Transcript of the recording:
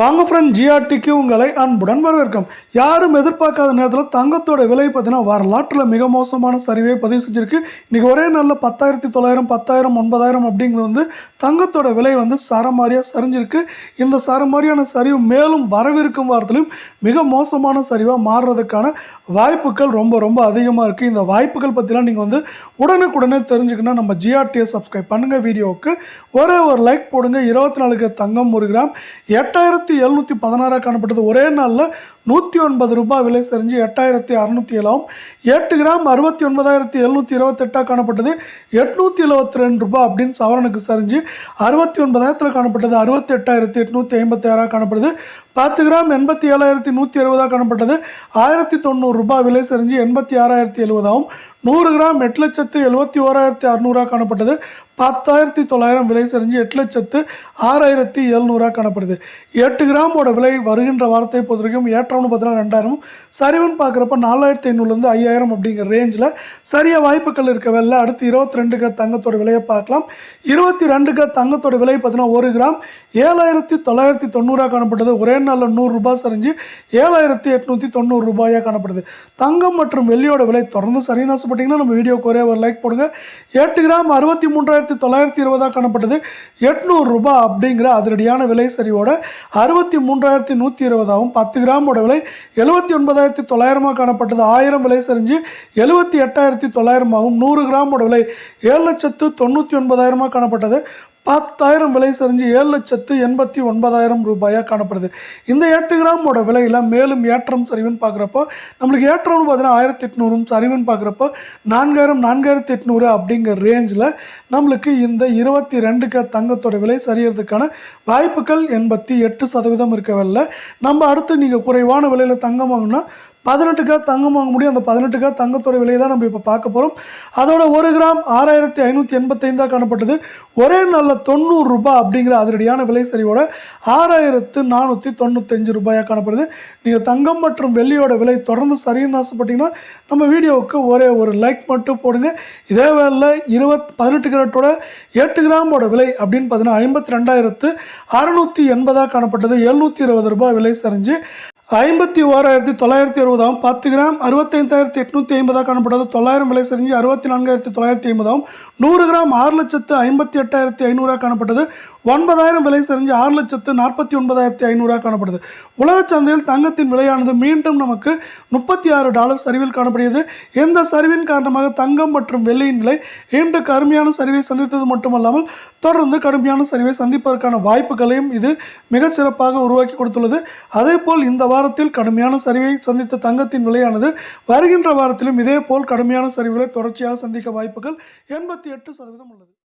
வாங்க ஃப்ரெண்ட் ஜிஆர்டிக்கு உங்களை அன்புடன் வரவேற்கும். யாரும் எதிர்பார்க்காத நேரத்தில் தங்கத்தோட விலை பார்த்தீங்கன்னா வரலாற்றில் மிக மோசமான சரிவை பதிவு செஞ்சிருக்கு. இன்றைக்கி ஒரே நாளில் பத்தாயிரத்தி தொள்ளாயிரம் பத்தாயிரம் ஒன்பதாயிரம் அப்படிங்கிறது வந்து தங்கத்தோட விலை வந்து சரமாரியாக சரிஞ்சிருக்கு. இந்த சரமாரியான சரிவு மேலும் வரவிருக்கும் வாரத்திலையும் மிக மோசமான சரிவாக மாறுறதுக்கான வாய்ப்புகள் ரொம்ப ரொம்ப அதிகமாக இருக்குது இந்த வாய்ப்புகள் பற்றிலாம் நீங்கள் வந்து உடனுக்குடனே தெரிஞ்சுக்கணும் நம்ம ஜிஆர்டியை சப்ஸ்கிரைப் பண்ணுங்கள் வீடியோவுக்கு ஒரே ஒரு லைக் போடுங்க. இருபத்தி நாலுக்கு தங்கம் ஒரு கிராம். எட்டாயிரத்தி எழுநூற்றி பதினாறாக காணப்பட்டது. ஒரே நாளில் நூற்றி ஒன்பது ரூபாய் விலை சரிஞ்சு எட்டாயிரத்தி அறுநூற்றி ஏழாம். எட்டு கிராம் அறுபத்தி ஒன்பதாயிரத்தி எழுநூற்றி இருபத்தெட்டாக காணப்பட்டது. எட்நூற்றி எழுபத்தி ரெண்டு ரூபாய் அப்படின்னு சவரனுக்கு சரிஞ்சு அறுபத்தி ஒன்பதாயிரத்தில் காணப்பட்டது. அறுபத்தி எட்டாயிரத்தி எட்நூற்றி ஐம்பத்தி ஆறாக காணப்படுது. பத்து கிராம் எண்பத்தி ஏழாயிரத்தி நூற்றி அறுபதாக காணப்பட்டது. ஆயிரத்தி தொண்ணூறு ரூபாய் விலை செறிஞ்சு எண்பத்தி ஆறாயிரத்தி எழுபதாகவும் நூறு கிராம் எட்டு லட்சத்து எழுபத்தி ஓராயிரத்தி அறநூறாக காணப்பட்டது. பத்தாயிரத்தி தொள்ளாயிரம் விலை செறிஞ்சு எட்டு லட்சத்து ஆறாயிரத்தி எழுநூறாக காணப்படுது. எட்டு கிராமோட விலை வருகின்ற வாரத்தை பொறுத்த வரைக்கும் ஏற்றம்னு பார்த்தீங்கன்னா ரெண்டாயிரமும் சரிவுன்னு பார்க்குறப்ப நாலாயிரத்தி ஐநூறுலேருந்து ஐயாயிரம் அப்படிங்கிற ரேஞ்சில் சரியாக வாய்ப்புகள் இருக்கவில்லை அடுத்து இருபத்தி ரெண்டுக்கு தங்கத்தோட விலையை பார்க்கலாம். இருபத்தி ரெண்டுக்கு தங்கத்தோட விலை பார்த்தீங்கன்னா ஒரு கிராம் ஏழாயிரத்தி தொள்ளாயிரத்தி தொண்ணூறாக காணப்பட்டது. ஒரே நாளில் நூறுரூபா சரிஞ்சு ஏழாயிரத்தி எட்நூற்றி தொண்ணூறு ரூபாயாக காணப்படுது. தங்கம் மற்றும் வெள்ளியோட விலை தொடர்ந்து சரின்னு ஆசைப்பட்டீங்கன்னா நம்ம வீடியோக்கு ஒரே ஒரு லைக் போடுங்க. எட்டு கிராம் அறுபத்தி மூன்றாயிரத்தி தொள்ளாயிரத்தி இருபதாக காணப்பட்டது எட்நூறு ரூபாய் அப்படிங்கிற அதிரடியான விலை சரிவோட அறுபத்தி மூன்றாயிரத்தி நூற்றி இருபதாகவும் பத்து கிராமோட விலை எழுபத்தி ஒன்பதாயிரத்தி தொள்ளாயிரமாக காணப்பட்டது. ஆயிரம் விலை சரிஞ்சு எழுபத்தி எட்டாயிரத்தி தொள்ளாயிரமாகவும் நூறு கிராமோட விலை ஏழு லட்சத்து தொண்ணூற்றி ஒன்பதாயிரமாக காணப்பட்டது. பத்தாயிரம் விலை சரிஞ்சு ஏழு லட்சத்து எண்பத்தி ஒன்பதாயிரம் ரூபாயாக காணப்படுது. இந்த எட்டு கிராமோட விலையில் மேலும் ஏற்றம் சரிவுன்னு பார்க்குறப்போ நம்மளுக்கு ஏற்றம்னு பார்த்தீங்கன்னா ஆயிரத்தி எட்நூறும் சரிவுன்னு பார்க்குறப்போ நான்காயிரம் நான்காயிரத்தி எட்நூறு அப்படிங்கிற ரேஞ்சில் நம்மளுக்கு இந்த இருபத்தி ரெண்டுக்கு தங்கத்தோட விலை சரியறதுக்கான வாய்ப்புகள் எண்பத்தி எட்டு சதவீதம் இருக்கவில்லை. நம்ம அடுத்து நீங்கள் குறைவான விலையில் தங்கம் வாங்கினா பதினெட்டுக்கா தங்கம் வாங்க முடியும். அந்த பதினெட்டுக்கா தங்கத்தோட விலையை தான் நம்ம இப்போ பார்க்க போகிறோம் அதோட ஒரு கிராம் ஆறாயிரத்தி ஐநூற்றி எண்பத்தைந்தாக காணப்பட்டது. ஒரே நாளில் தொண்ணூறு ரூபாய் அப்படிங்கிற அதிரடியான விலை சரிவோட ஆறாயிரத்து நானூற்றி தொண்ணூத்தஞ்சு ரூபாயாக காணப்படுது. நீங்கள் தங்கம் மற்றும் வெள்ளியோட விலை தொடர்ந்து சரின்னு ஆசைப்பட்டீங்கன்னா நம்ம வீடியோவுக்கு ஒரே ஒரு லைக் மட்டும் போடுங்க. இதே வேலை இருபத் பதினெட்டு கிராட்டோட எட்டு கிராமோட விலை அப்படின்னு பார்த்தீங்கன்னா ஐம்பத்தி ரெண்டாயிரத்து அறநூற்றி எண்பதாக காணப்பட்டது. எழுநூற்றி இருபது ரூபாய் விலை சரிஞ்சு ஐம்பத்தி ஓராயிரத்தி தொள்ளாயிரத்தி அறுபதாகவும் பத்து கிராம் அறுபத்தைந்தாயிரத்தி எட்நூற்றி ஐம்பதாக காணப்பட்டது. தொள்ளாயிரம் விலை செஞ்சு அறுபத்தி நான்காயிரத்தி தொள்ளாயிரத்தி ஐம்பதாகவும் நூறு கிராம் ஆறு லட்சத்து ஐம்பத்தி எட்டாயிரத்தி ஐநூறாக காணப்பட்டது. ஒன்பதாயிரம் விலை சரிஞ்சு ஆறு லட்சத்து நாற்பத்தி ஒன்பதாயிரத்தி ஐநூறாக காணப்படுது. உலக சந்தையில் தங்கத்தின் விலையானது மீண்டும் நமக்கு முப்பத்தி ஆறு டாலர் சரிவில் காணப்படுகிறது. இந்த சரிவின் காரணமாக தங்கம் மற்றும் வெள்ளியின் விலை இன்று கடுமையான சரிவை சந்தித்தது மட்டுமல்லாமல் தொடர்ந்து கடுமையான சரிவை சந்திப்பதற்கான வாய்ப்புகளையும் இது மிக சிறப்பாக உருவாக்கி கொடுத்துள்ளது. அதே போல் இந்த வாரத்தில் கடுமையான சரிவை சந்தித்த தங்கத்தின் விலையானது வருகின்ற வாரத்திலும் இதே போல் கடுமையான சரிவுகளை தொடர்ச்சியாக சந்திக்க வாய்ப்புகள் எண்பத்தி எட்டு சதவீதம் உள்ளது.